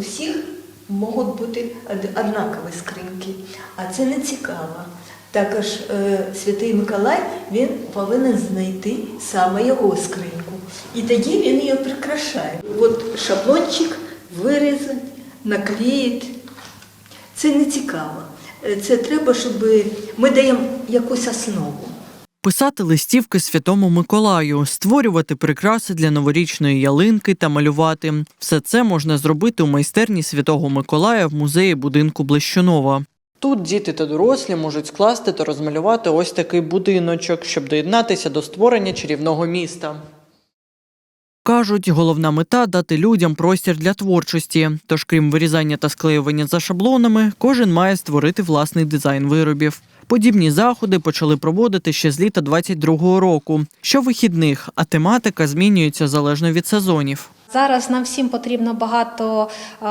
у всіх можуть бути однакові скриньки, а це не цікаво. Також е, Святий Миколай він повинен знайти саме його скриньку. І тоді він її прикрашає. От шаблончик вирізати, наклеїти. Це не цікаво. Е, Це треба, щоб ми даємо якусь основу. Писати листівки Святому Миколаю, створювати прикраси для новорічної ялинки та малювати. Все це можна зробити у майстерні Святого Миколая в музеї будинку Блещунова. Тут діти та дорослі можуть скласти та розмалювати ось такий будиночок, щоб доєднатися до створення чарівного міста. Кажуть, головна мета дати людям простір для творчості. Тож, крім вирізання та склеювання за шаблонами, кожен має створити власний дизайн виробів. Подібні заходи почали проводити ще з літа 22-го року. Щовихідних, а тематика змінюється залежно від сезонів. Зараз нам всім потрібно багато е,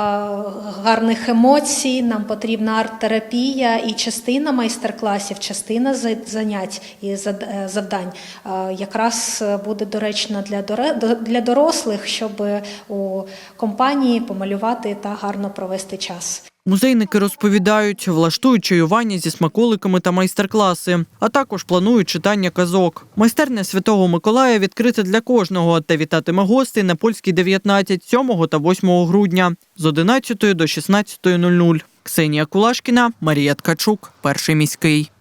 гарних емоцій, нам потрібна арт-терапія і частина майстер-класів, частина занять і е, завдань е, якраз буде доречна для, для дорослих, щоб у компанії помалювати та гарно провести час. Музейники розповідають, влаштують чаювання зі смаколиками та майстер-класи, а також планують читання казок. Майстерня Святого Миколая відкрита для кожного та вітатиме гостей на польській 19 7 та 8 грудня з 11 до 16.00. Ксенія Кулашкіна, Марія Ткачук, перший міський.